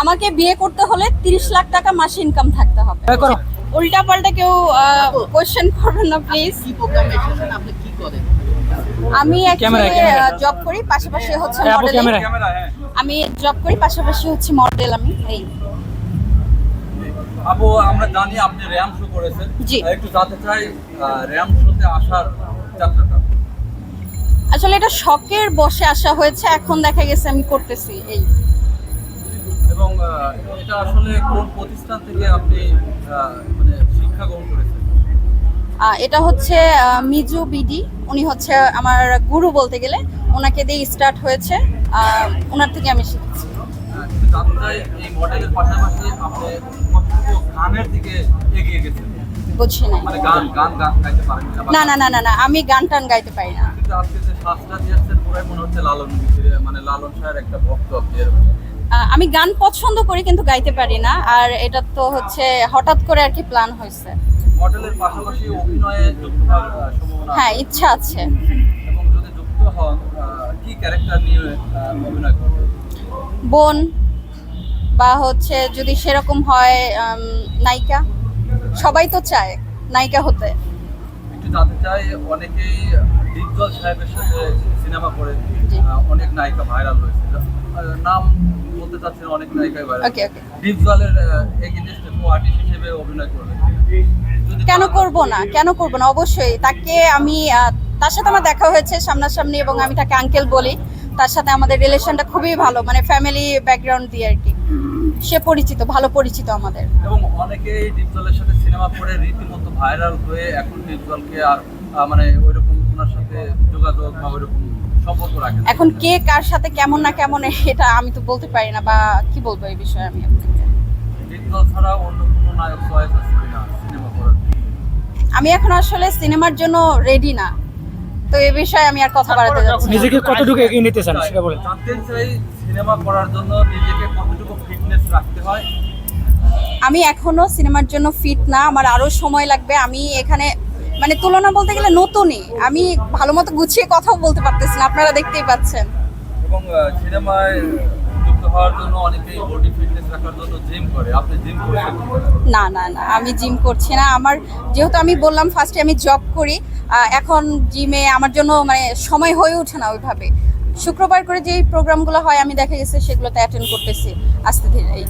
আমাকে বিয়ে করতে হলে তিরিশ লাখ টাকা মাসে ইনকাম থাকতে হবে। হ্যাঁ, উল্টা পাল্টা কেউ কোয়েশ্চেন করবেন না প্লিজ আমি। জব করি পাশাপাশি হচ্ছে হ্যাঁ, ক্যামেরায় আমি জব করি পাশাপাশি হচ্ছে মডেল আমি এই। আপু আমরা জানি আপনি র্যাম শো করেছেন। জি। একটু জানতে চাই র্যাম শোতে আসার যাত্রাটা। আসলে এটা শখের বসে আসা হয়েছে এখন দেখা গেছে আমি করতেছি এই। এটা আসলে কোন প্রতিষ্ঠান থেকে আপনি মানে শিক্ষা গ্রহণ করেছেন? এটা হচ্ছে মিজু বিডি। উনি হচ্ছে আমার গুরু বলতে গেলে। ওনাকে দিয়ে স্টার্ট হয়েছে। ওনার থেকে আমি শিখেছি। বুঝি মানে না না না না না আমি গান টান গাইতে পারি না। আজকে যে দিয়েছেন পুরাই মনে হচ্ছে লালন মানে লালন শাহের একটা ভক্ত আপনি এরকম। আমি গান পছন্দ করি কিন্তু গাইতে পারি না আর এটা তো হচ্ছে হঠাৎ করে আর কি প্ল্যান হয়েছে। মডেলের পাশাপাশি অভিনয়ে যুক্ত হওয়ার সম্ভাবনা হ্যাঁ ইচ্ছা আছে। এবং যদি যুক্ত হন কি ক্যারেক্টার নিয়ে অভিনয় করবেন? বোন বা হচ্ছে যদি সেরকম হয় নায়িকা। সবাই তো চায় নায়িকা হতে। একটু জানতে চাই অনেকেই সাহেবের সাথে সিনেমা করে অনেক নায়িকা ভাইরাল হয়েছে। আহ, নাম বলতে চাচ্ছেন অনেক নায়িকাই ভাইরাল ডিপজলের এগেনস্টে কো আর্টিস্ট হিসেবে অভিনয় করবেন যদি কেন করব না? কেন করব না? অবশ্যই। তাকে আমি তার সাথে আমার দেখা হয়েছে সামনাসামনি এবং আমি তাকে আঙ্কেল বলি। তার সাথে আমাদের রিলেশনটা খুবই ভালো মানে ফ্যামিলি ব্যাকগ্রাউন্ড দিয়ে আর কি। সে পরিচিত ভালো পরিচিত আমাদের। এবং অনেকেই ডিপজলের সাথে সিনেমা করে রীতিমতো ভাইরাল হয়ে এখন ডিপজলকে আর মানে ওইরকম ওনার সাথে যোগাযোগ বা ওইরকম সম্পর্ক রাখেন। না। এখন কে কার সাথে কেমন না কেমন এটা আমি তো বলতে পারি না বা কি বলব এই বিষয়ে আমি আপনাকে? ছাড়া অন্য কোনো নায়ক চয়েস আছে কিনা সিনেমা করার? আমি এখন আসলে সিনেমার জন্য রেডি না। তো এই বিষয়ে আমি আর কথা বাড়াতে যাচ্ছি নিজেকে কতটুকু এগিয়ে নিতে চান সেটা বলেন। জানতে চাই সিনেমা করার জন্য নিজেকে কতটুকু ফিটনেস রাখতে হয়। আমি এখনও সিনেমার জন্য ফিট না আমার আরও সময় লাগবে। আমি এখানে মানে তুলনা বলতে গেলে নতুনই। আমি ভালো মতো গুছিয়ে কথাও বলতে পারতেছি না আপনারা দেখতেই পাচ্ছেন। এবং সিনেমায় যুক্ত হওয়ার জন্য অনেকেই বডি ফিটনেস রাখার জন্য জিম করে। আপনি জিম করছেন না না না আমি জিম করছি না। আমার যেহেতু আমি বললাম ফার্স্টে আমি জব করি এখন জিমে আমার জন্য মানে সময় হয়ে ওঠে না ওইভাবে। শুক্রবার করে যে প্রোগ্রামগুলো হয় আমি দেখা গেছে সেগুলোতে অ্যাটেন্ড করতেছি আস্তে ধীরে। এই।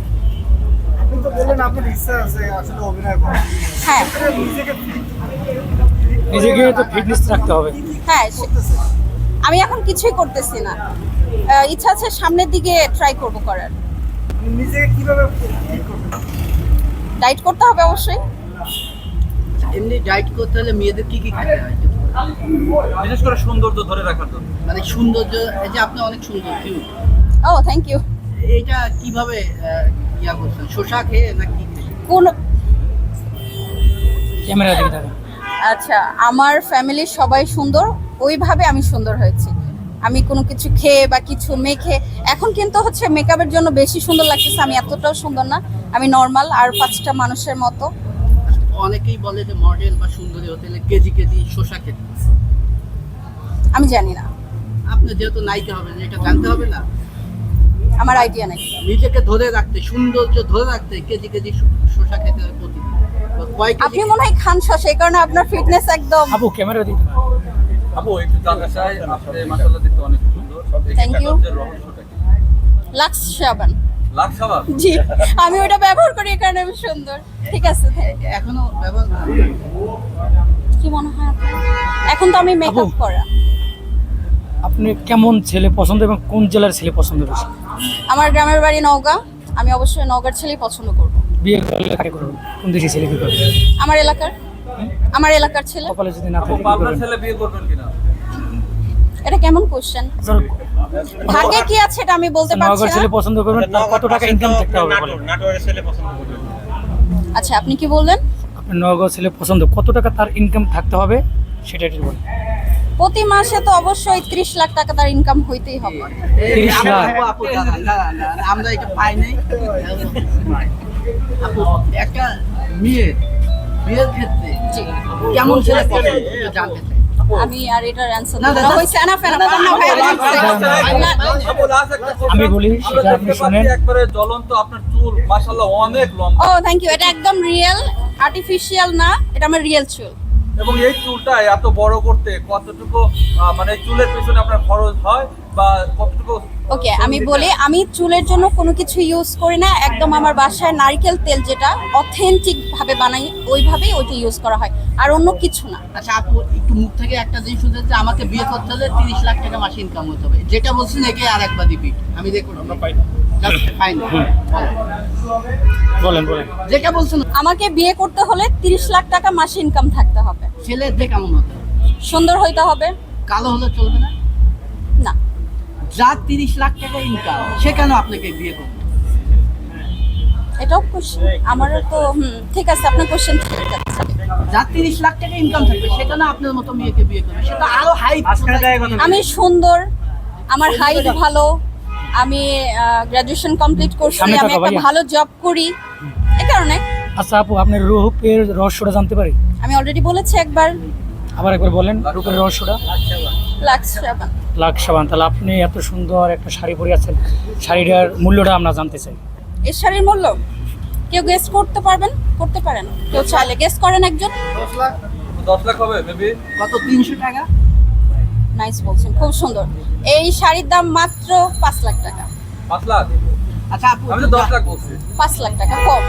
আপনি তো বললেন আপনার ইচ্ছা আছে আসলে অভিনয় করার। হ্যাঁ। নিজেকে তো ফিটনেস রাখতে হবে। হ্যাঁ আমি এখন কিছুই করতেছি না। ইচ্ছা আছে সামনের দিকে ট্রাই করব করার। নিজেকে কীভাবে ডাইট করতে হবে অবশ্যই। এমনি ডায়েট করতে হলে মেয়েদের কি কি খেতে হয়? বিশেষ করে সৌন্দর্য ধরে রাখার জন্য। মানে সৌন্দর্য এই যে আপনি অনেক সুন্দর কিউট ও থ্যাংক ইউ এইটা কীভাবে আহ, ইয়া করছেন? শসা খেয়ে না কি কোন ক্যামেরা দিকে আচ্ছা আমার ফ্যামিলির সবাই সুন্দর ওইভাবে আমি সুন্দর হয়েছি। আমি কোনো কিছু খেয়ে বা কিছু মেখে এখন কিন্তু হচ্ছে মেকআপের জন্য বেশি সুন্দর লাগতেছে আমি এতটাও সুন্দর না। আমি নর্মাল আর পাঁচটা মানুষের মতো। অনেকেই বলে যে মডেল বা সুন্দরী হতে হলে কেজি কেজি শসা খেতে আমি জানি না। আপনি যেহেতু নায়িকা হবেন এটা জানতে হবে না। আমার আইডিয়া নেই। নিজেকে ধরে রাখতে সৌন্দর্য ধরে রাখতে কেজি কেজি শ- শসা খেতে হয়। আপনি মনে হয় খান শস এই কারণে আপনার ফিটনেস একদম আপু ক্যামেরা থাকা আপু একটু চাই আপনি মাসাল্লাহ দেখতে অনেক সুন্দর। এই Thank you. সৌন্দর্যের রহস্যটা কি? লাক্স সাবান। লাখ সাবান? জি আমি ওটা ব্যবহার করি এই কারণে আমি সুন্দর। ঠিক আছে। এখনও ব্যবহার? কি মনে হয় আপনার? এখন তো আমি মেকআপ করা আপনি কেমন ছেলে পছন্দ এবং কোন জেলার ছেলে পছন্দ বেশি? আমার গ্রামের বাড়ি নওগাঁ। আমি অবশ্যই নওগাঁর ছেলেই পছন্দ করব। বিয়ে করলে কাকে করবেন কোন দেশি ছেলে কি করবেন আমার এলাকার। আমার এলাকার ছেলে। কপালে যদি না থাকে করবেন? ছেলে বিয়ে করবেন কিনা? এটা কেমন কোশ্চেন ভাগ্যে কি আছে এটা আমি বলতে পারছি নগর ছেলে পছন্দ করবেন কত টাকা ইনকাম থাকতে হবে বলেন। আচ্ছা আপনি কি বললেন? নগর ছেলে পছন্দ কত টাকা তার ইনকাম থাকতে হবে সেটা একটু বলেন। প্রতি মাসে তো অবশ্যই ত্রিশ লাখ টাকা তার ইনকাম হইতেই হবে। এই, তিরিশ আপু, লাখ। আমরা এটা পাই নাই। একটা মেয়ে বিয়ের ক্ষেত্রে কেমন ছেলে পছন্দ? জানতে চাই। আমি আর এটার অ্যান্সার বলি, সেটা আপনি দেখতে একবারে জ্বলন্ত আপনার চুল মাশাআল্লাহ অনেক লম্বা। ও থ্যাংক ইউ এটা একদম রিয়েল আর্টিফিশিয়াল না এটা আমার রিয়েল চুল। এবং এই চুলটা এত বড় করতে কতটুকু আহ, মানে চুলের পেছনে আপনার খরচ হয় বা কতটুকু ওকে আমি বলি আমি চুলের জন্য কোনো কিছু ইউজ করি না। একদম আমার বাসায় নারকেল তেল যেটা অথেন্টিক ভাবে বানাই ওইভাবেই ওইটা ইউজ করা হয়। আর অন্য কিছু না। আচ্ছা আপু একটু মুখ থেকে একটা জিনিস শুনতে যে আমাকে বিয়ে করতে হলে তিরিশ লাখ টাকা মাসে ইনকাম হতে হবে। যেটা বলছেন একে আর একবার রিপিট আমি দেখুন। আমরা পাই ফাইন বলেন। বলেন যেটা বলছেন আমাকে বিয়ে করতে হলে তিরিশ লাখ টাকা মাসে ইনকাম থাকতে হবে। ছেলে কেমন হতে? সুন্দর হইতে হবে। কালো হলে চলবে না না? যার তিরিশ লাখ টাকা ইনকাম সে কেন আপনাকে বিয়ে করবে? এটাও কোশ্চেন আমারও তো ঠিক আছে আপনার কোশ্চেন ঠিক আছে। যার তিরিশ লাখ টাকা ইনকাম থাকবে সে কেন আপনার মতো মেয়েকে বিয়ে করবে? সেটা আরও হাই আমি সুন্দর আমার হাইট ভালো আমি গ্রাজুয়েশন কমপ্লিট করছি আমি একটা ভালো জব করি। এই কারণে। আচ্ছা আপু আপনার রূপের রহস্যটা জানতে পারি? আমি অলরেডি বলেছি একবার। আবার একবার বলেন রূপের রহস্যটা। লাক্স সাবান লাখ সাবান। তাহলে আপনি এত সুন্দর একটা শাড়ি পরে আছেন। শাড়িটার মূল্যটা আমরা জানতে চাই। এই শাড়ির মূল্য? কেউ গেস করতে পারবেন? করতে পারেন। কেউ চাইলে গেস করেন একজন। দশ লাখ? দশ লাখ হবে মেবি কত? তিনশো টাকা? নাইস বলছেন খুব সুন্দর। এই শাড়ির দাম মাত্র পাঁচ লাখ টাকা। পাঁচ লাখ? আচ্ছা আপু আমি তো দশ লাখ বলছি। পাঁচ লাখ টাকা কম।